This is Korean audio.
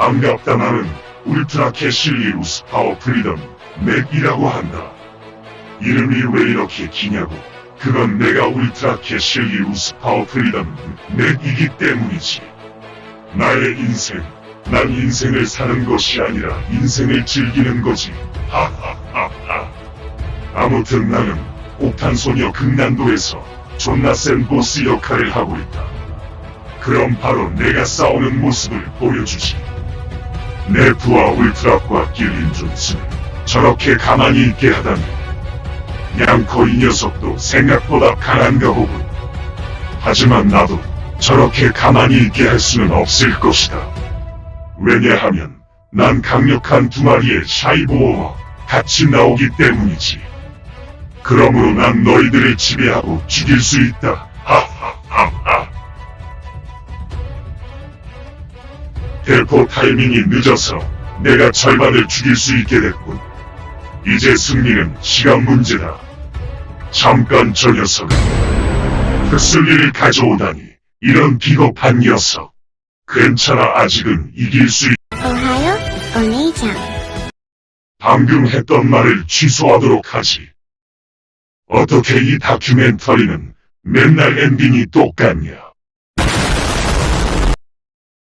반갑다 나는 울트라 캐실리우스 파워 프리덤 맥이라고 한다. 이름이 왜 이렇게 기냐고. 그건 내가 울트라 캐실리우스 파워 프리덤 맥이기 때문이지. 나의 인생, 난 인생을 사는 것이 아니라 인생을 즐기는 거지. 하하하하. 아무튼 나는 옥탄소녀 극난도에서 존나 센 보스 역할을 하고 있다. 그럼 바로 내가 싸우는 모습을 보여주지. 내 부하 울트라과 길린 존스는 저렇게 가만히 있게 하다니. 양코 이 녀석도 생각보다 강한가 보군. 하지만 나도 저렇게 가만히 있게 할 수는 없을 것이다. 왜냐하면 난 강력한 두 마리의 샤이보어와 같이 나오기 때문이지. 그러므로 난 너희들을 지배하고 죽일 수 있다. 하하하하. 대포 타이밍이 늦어서 내가 절반을 죽일 수 있게 됐군. 이제 승리는 시간 문제다. 잠깐 저 녀석은 그 쓸리를 가져오다니 이런 비겁한 녀석. 괜찮아 아직은 이길 수 있... 오하요, 오네이장. 방금 했던 말을 취소하도록 하지. 어떻게 이 다큐멘터리는 맨날 엔딩이 똑같냐?